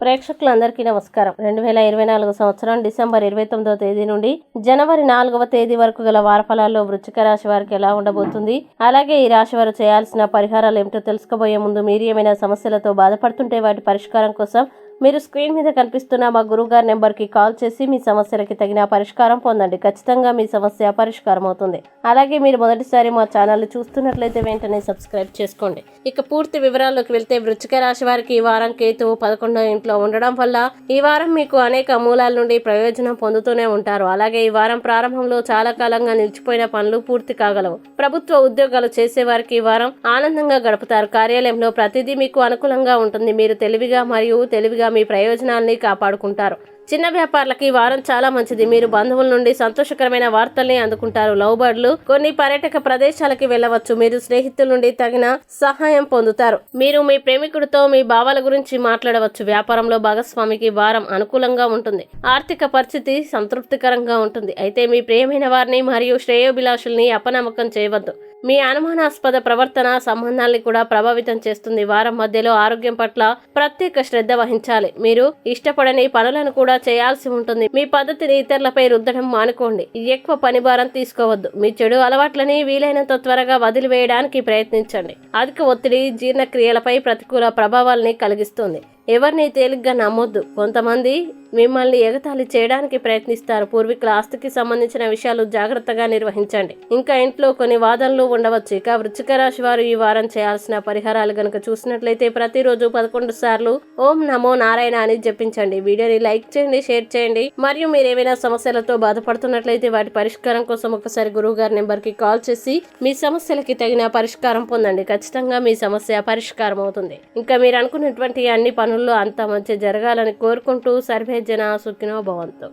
ప్రేక్షకులందరికీ నమస్కారం. రెండు వేల ఇరవై నాలుగు సంవత్సరం డిసెంబర్ ఇరవై తొమ్మిదవ తేదీ నుండి జనవరి నాలుగవ తేదీ వరకు గల వారఫలాల్లో వృచ్చిక రాశి వారికి ఎలా ఉండబోతుంది? అలాగే ఈ రాశి వారు చేయాల్సిన పరిహారాలు ఏమిటో తెలుసుకోబోయే ముందు మీరు ఏమైనా సమస్యలతో బాధపడుతుంటే వాటి పరిష్కారం కోసం మీరు స్క్రీన్ మీద కనిపిస్తున్న మా గురువుగారి నెంబర్కి కాల్ చేసి మీ సమస్యలకి తగిన పరిష్కారం పొందండి. ఖచ్చితంగా మీ సమస్య పరిష్కారం అవుతుంది. అలాగే మీరు మొదటిసారి మా ఛానల్ చూస్తున్నట్లయితే వెంటనే సబ్స్క్రైబ్ చేసుకోండి. ఇక పూర్తి వివరాల్లోకి వెళ్తే వృచ్చిక రాశి వారికి ఈ వారం కేతువు పదకొండో ఇంట్లో ఉండడం వల్ల ఈ వారం మీకు అనేక మూలాల నుండి ప్రయోజనం పొందుతూనే ఉంటారు. అలాగే ఈ వారం ప్రారంభంలో చాలా కాలంగా నిలిచిపోయిన పనులు పూర్తి కాగలవు. ప్రభుత్వ ఉద్యోగాలు చేసే వారికి ఈ వారం ఆనందంగా గడుపుతారు. కార్యాలయంలో ప్రతిదీ మీకు అనుకూలంగా ఉంటుంది. మీరు తెలివిగా మరియు తెలివిగా మీ ప్రయోజనాల్ని కాపాడుకుంటారు. చిన్న వ్యాపారులకి వారం చాలా మంచిది. మీరు బంధువుల నుండి సంతోషకరమైన వార్తల్ని అందుకుంటారు. లవ్ బర్డ్లు కొన్ని పర్యాటక ప్రదేశాలకి వెళ్ళవచ్చు. మీరు స్నేహితుల నుండి తగిన సహాయం పొందుతారు. మీరు మీ ప్రేమికుడితో మీ భావాల గురించి మాట్లాడవచ్చు. వ్యాపారంలో భాగస్వామికి వారం అనుకూలంగా ఉంటుంది. ఆర్థిక పరిస్థితి సంతృప్తికరంగా ఉంటుంది. అయితే మీ ప్రియమైన వారిని మరియు శ్రేయోభిలాషుల్ని అపనమ్మకం చేయవద్దు. మీ అనుమానాస్పద ప్రవర్తన సంబంధాల్ని కూడా ప్రభావితం చేస్తుంది. వారం మధ్యలో ఆరోగ్యం పట్ల ప్రత్యేక శ్రద్ధ వహించాలి. మీరు ఇష్టపడని పనులను కూడా చేయాల్సి ఉంటుంది. మీ పద్ధతిని ఇతరులపై రుద్దడం మానుకోండి. ఎక్కువ పని భారం తీసుకోవద్దు. మీ చెడు అలవాట్లని వీలైనంత త్వరగా వదిలివేయడానికి ప్రయత్నించండి. అధిక ఒత్తిడి జీర్ణక్రియలపై ప్రతికూల ప్రభావాల్ని కలిగిస్తుంది. ఎవరిని తేలిగ్గా నమ్మొద్దు. కొంతమంది మిమ్మల్ని ఎగతాళి చేయడానికి ప్రయత్నిస్తారు. పూర్వీకుల ఆస్తికి సంబంధించిన విషయాలు జాగ్రత్తగా నిర్వహించండి. ఇంకా ఇంట్లో కొన్ని వాదనలు ఉండవచ్చు. ఇక వృచ్చిక రాశి వారు ఈ వారం చేయాల్సిన పరిహారాలు గనుక చూసినట్లయితే ప్రతిరోజు పదకొండు సార్లు ఓం నమో నారాయణ అని జపించండి. వీడియోని లైక్ చేయండి షేర్ చేయండి. మరియు మీరు ఏమైనా సమస్యలతో బాధపడుతున్నట్లయితే వాటి పరిష్కారం కోసం ఒకసారి గురువు గారి నెంబర్కి కాల్ చేసి మీ సమస్యలకి తగిన పరిష్కారం పొందండి. ఖచ్చితంగా మీ సమస్య పరిష్కారం అవుతుంది ఇంకా మీరు అనుకున్నటువంటి అన్ని పనులు పనుల్లో అంత మంచి జరగాలని కోరుకుంటూ సర్వే జన సుఖినో భవంతు.